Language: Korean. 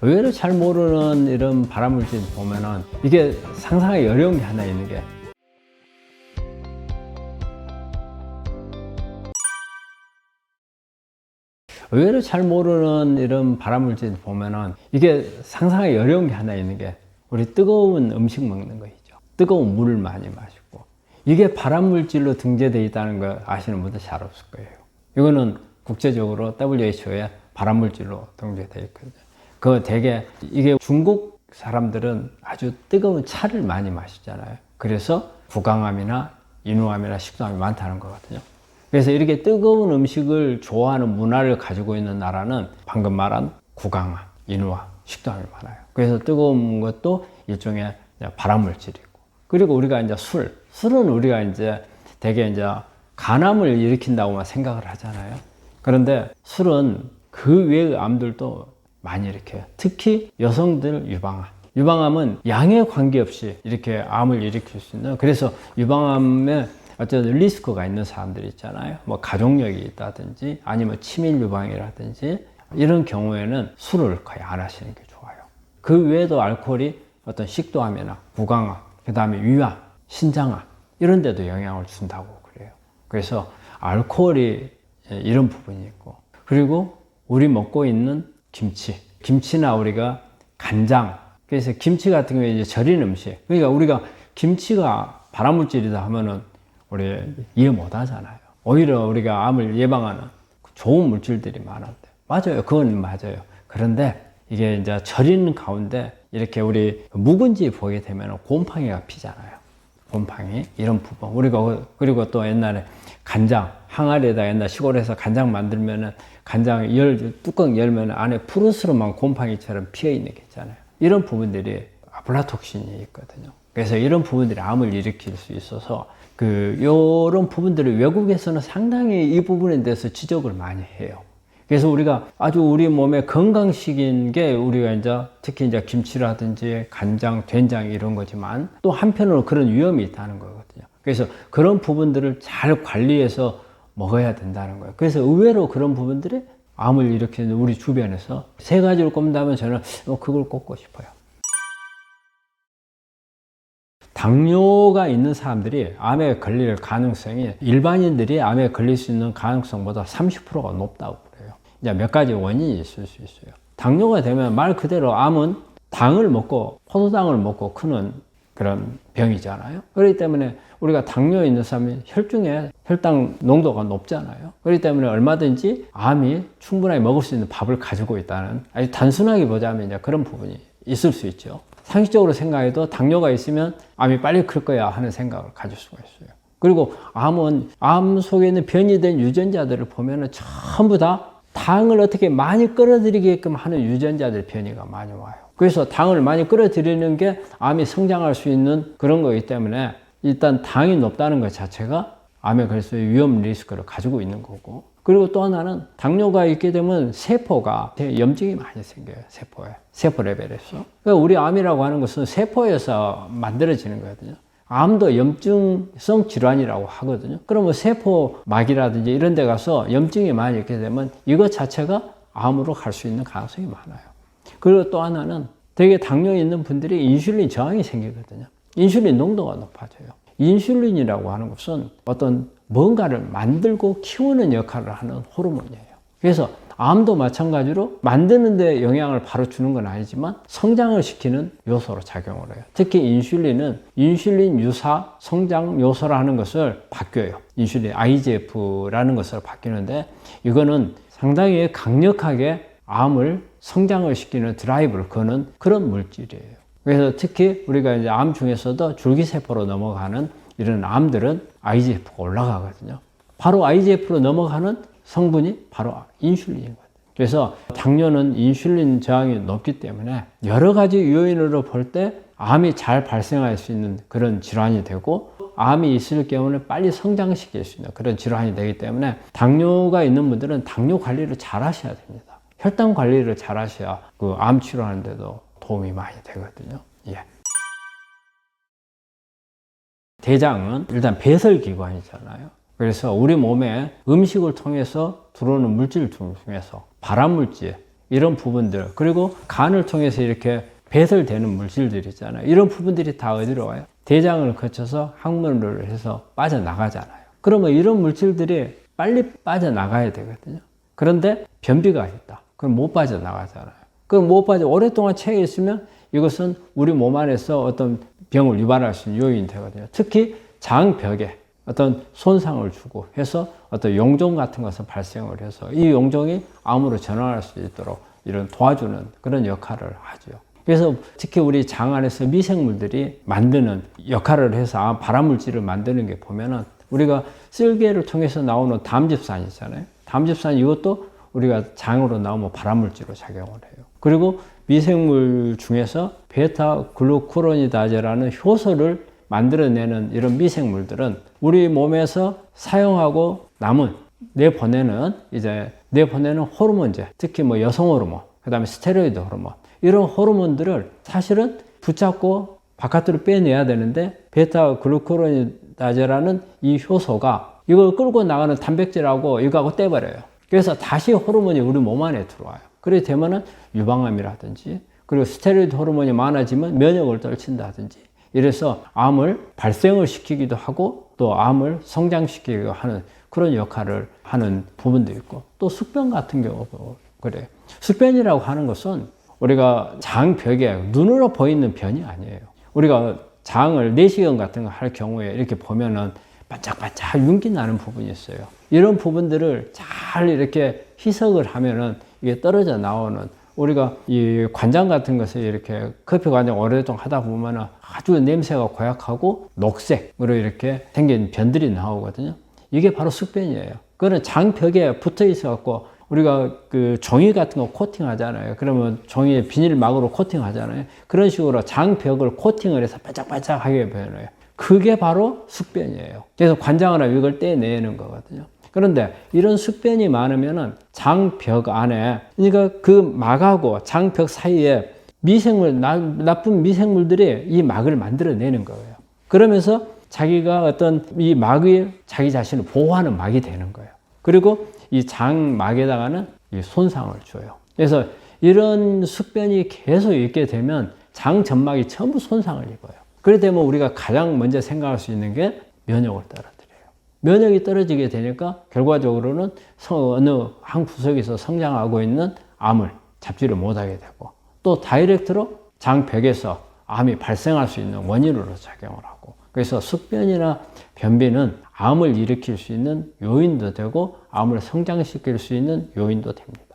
의외로 잘 모르는 이런 발암물질 보면은 이게 상상하기 어려운 게 하나 있는 게 의외로 잘 모르는 이런 발암물질 보면은 이게 상상하기 어려운 게 하나 있는 게 우리 뜨거운 음식 먹는 거 있죠. 뜨거운 물을 많이 마시고 이게 발암물질로 등재되어 있다는 거 아시는 분들 잘 없을 거예요. 이거는 국제적으로 WHO에 발암물질로 등재되어 있거든요. 그 되게 이게 중국 사람들은 아주 뜨거운 차를 많이 마시잖아요. 그래서 구강암이나 인후암이나 식도암이 많다는 거거든요. 그래서 이렇게 뜨거운 음식을 좋아하는 문화를 가지고 있는 나라는 방금 말한 구강암, 인후암, 식도암이 많아요. 그래서 뜨거운 것도 일종의 발암물질이고. 그리고 우리가 이제 술, 술은 우리가 이제 되게 이제 간암을 일으킨다고만 생각을 하잖아요. 그런데 술은 그 외의 암들도 많이 일으켜요. 특히 여성들 유방암. 유방암은 양에 관계없이 이렇게 암을 일으킬 수 있는 그래서 유방암에 어쨌든 리스크가 있는 사람들 있잖아요. 뭐 가족력이 있다든지 아니면 치밀 유방이라든지 이런 경우에는 술을 거의 안 하시는 게 좋아요. 그 외에도 알코올이 어떤 식도암이나 구강암, 그 다음에 위암, 신장암 이런 데도 영향을 준다고 그래요. 그래서 알코올이 이런 부분이 있고 그리고 우리 먹고 있는 김치, 김치나 우리가 간장 그래서 김치 같은 경우에 이제 절인 음식 그러니까 우리가 김치가 발암물질이다 하면은 우리 이해 못 하잖아요. 오히려 우리가 암을 예방하는 좋은 물질들이 많은데. 맞아요. 그건 맞아요. 그런데 이게 이제 절인 가운데 이렇게 우리 묵은지 보게 되면 곰팡이가 피잖아요. 곰팡이. 이런 부분. 우리가, 그- 그리고 또 옛날에 간장, 항아리에다 옛날 시골에서 간장 만들면은 간장 열, 뚜껑 열면 안에 푸르스름한 곰팡이처럼 피어 있는 게 있잖아요. 이런 부분들이 아플라톡신이 있거든요. 그래서 이런 부분들이 암을 일으킬 수 있어서 그 요런 부분들을 외국에서는 상당히 이 부분에 대해서 지적을 많이 해요. 그래서 우리가 아주 우리 몸에 건강식인 게 우리가 이제 특히 이제 김치라든지 간장, 된장 이런 거지만 또 한편으로 그런 위험이 있다는 거거든요. 그래서 그런 부분들을 잘 관리해서 먹어야 된다는 거예요. 그래서 의외로 그런 부분들이 암을 일으키는 우리 주변에서 세 가지를 꼽는다면 저는 어, 그걸 꼽고 싶어요. 당뇨가 있는 사람들이 암에 걸릴 가능성이 일반인들이 암에 걸릴 수 있는 가능성보다 30%가 높다고 그래요. 이제 몇 가지 원인이 있을 수 있어요. 당뇨가 되면 말 그대로 암은 당을 먹고 포도당을 먹고 크는 그런 병이잖아요. 그렇기 때문에 우리가 당뇨 있는 사람이 혈중에 혈당 농도가 높잖아요. 그렇기 때문에 얼마든지 암이 충분하게 먹을 수 있는 밥을 가지고 있다는 아주 단순하게 보자면 이제 그런 부분이 있을 수 있죠. 상식적으로 생각해도 당뇨가 있으면 암이 빨리 클 거야 하는 생각을 가질 수가 있어요. 그리고 암은 암 속에 있는 변이 된 유전자들을 보면은 전부 다 당을 어떻게 많이 끌어들이게끔 하는 유전자들 변이가 많이 와요. 그래서 당을 많이 끌어들이는 게 암이 성장할 수 있는 그런 거기 때문에 일단 당이 높다는 것 자체가 수 있는 위험 리스크를 가지고 있는 거고 그리고 또 하나는 당뇨가 있게 되면 세포가 염증이 많이 생겨요. 세포에. 세포 레벨에서. 그러니까 우리 암이라고 하는 것은 세포에서 만들어지는 거거든요. 암도 염증성 질환이라고 하거든요. 그러면 세포막이라든지 이런 데 가서 염증이 많이 있게 되면 이것 자체가 암으로 갈 수 있는 가능성이 많아요. 그리고 또 하나는 되게 당뇨 있는 분들이 인슐린 저항이 생기거든요. 인슐린 농도가 높아져요. 인슐린이라고 하는 것은 어떤 뭔가를 만들고 키우는 역할을 하는 호르몬이에요. 그래서 암도 마찬가지로 만드는데 영향을 바로 주는 건 아니지만 성장을 시키는 요소로 작용을 해요. 특히 인슐린은 인슐린 유사 성장 요소라는 것을 바뀌어요. 인슐린 IGF라는 것으로 바뀌는데 이거는 상당히 강력하게 암을 성장을 시키는 드라이브를 거는 그런 물질이에요. 그래서 특히 우리가 이제 암 중에서도 줄기세포로 넘어가는 이런 암들은 IGF가 올라가거든요. 바로 IGF로 넘어가는 성분이 바로 인슐린이거든요. 그래서 당뇨는 인슐린 저항이 높기 때문에 여러 가지 요인으로 볼 때 암이 잘 발생할 수 있는 그런 질환이 되고 암이 있을 경우는 빨리 성장시킬 수 있는 그런 질환이 되기 때문에 당뇨가 있는 분들은 당뇨 관리를 잘 하셔야 됩니다. 혈당 관리를 잘 하셔야 그 암 치료하는데도 도움이 많이 되거든요. 예. 대장은 일단 배설기관이잖아요. 그래서 우리 몸에 음식을 통해서 들어오는 물질 중에서 발암물질, 이런 부분들 그리고 간을 통해서 이렇게 배설되는 물질들 있잖아요. 이런 부분들이 다 어디로 와요? 대장을 거쳐서 항문을 해서 빠져나가잖아요. 그러면 이런 물질들이 빨리 빠져나가야 되거든요. 그런데 변비가 있다. 그럼 못 빠져나가잖아요. 그럼 못 빠져 오랫동안 체해 있으면 이것은 우리 몸 안에서 어떤 병을 유발할 수 있는 요인이 되거든요. 특히 장벽에 어떤 손상을 주고 해서 어떤 용종 같은 것을 발생을 해서 이 용종이 암으로 전환할 수 있도록 이런 도와주는 그런 역할을 하죠. 그래서 특히 우리 장 안에서 미생물들이 만드는 역할을 해서 암 발암물질을 만드는 게 보면은 우리가 쓸개를 통해서 나오는 담즙산 있잖아요. 담즙산 이것도 우리가 장으로 나오면 발암물질로 작용을 해요. 그리고 미생물 중에서 베타 글루쿠로니다제라는 효소를 만들어내는 이런 미생물들은 우리 몸에서 사용하고 남은 내보내는 이제 내보내는 호르몬제, 특히 뭐 여성 호르몬, 그다음에 스테로이드 호르몬 이런 호르몬들을 사실은 붙잡고 바깥으로 빼내야 되는데 베타 글루코로니다제라는 이 효소가 이걸 끌고 나가는 단백질하고 이거하고 떼버려요. 그래서 다시 호르몬이 우리 몸 안에 들어와요. 그렇게 되면은 유방암이라든지 그리고 스테로이드 호르몬이 많아지면 면역을 떨친다든지 이래서 암을 발생을 시키기도 하고 또 암을 성장시키기도 하는 그런 역할을 하는 부분도 있고 또 숙변 같은 경우도 그래요. 숙변이라고 하는 것은 우리가 장벽에 눈으로 보이는 변이 아니에요. 우리가 장을 내시경 같은 거 할 경우에 이렇게 보면은 반짝반짝 윤기 나는 부분이 있어요. 이런 부분들을 잘 이렇게 희석을 하면은 이게 떨어져 나오는 우리가 이 관장 같은 것을 이렇게 커피 관장 오랫동안 하다 보면은 아주 냄새가 고약하고 녹색으로 이렇게 생긴 변들이 나오거든요. 이게 바로 숙변이에요. 그거는 장벽에 붙어 있어 갖고 우리가 그 종이 같은 거 코팅 하잖아요. 그러면 종이에 비닐막으로 코팅 하잖아요. 그런 식으로 장벽을 코팅을 해서 반짝반짝하게 변해요. 그게 바로 숙변이에요. 그래서 관장을 하면 이걸 떼내는 거거든요. 그런데 이런 숙변이 많으면은 장벽 안에 그러니까 그 막하고 장벽 사이에 미생물 나, 나쁜 미생물들이 이 막을 만들어내는 거예요. 그러면서 자기가 어떤 이 막이 자기 자신을 보호하는 막이 되는 거예요. 그리고 이 장막에다가는 이 손상을 줘요. 그래서 이런 숙변이 계속 있게 되면 장 점막이 전부 손상을 입어요. 그렇게 되면 우리가 가장 먼저 생각할 수 있는 게 면역을 떨어뜨려요. 면역이 떨어지게 되니까 결과적으로는 어느 한 구석에서 성장하고 있는 암을 잡지를 못하게 되고 또 다이렉트로 장벽에서 암이 발생할 수 있는 원인으로 작용을 하고 그래서 숙변이나 변비는 암을 일으킬 수 있는 요인도 되고 암을 성장시킬 수 있는 요인도 됩니다.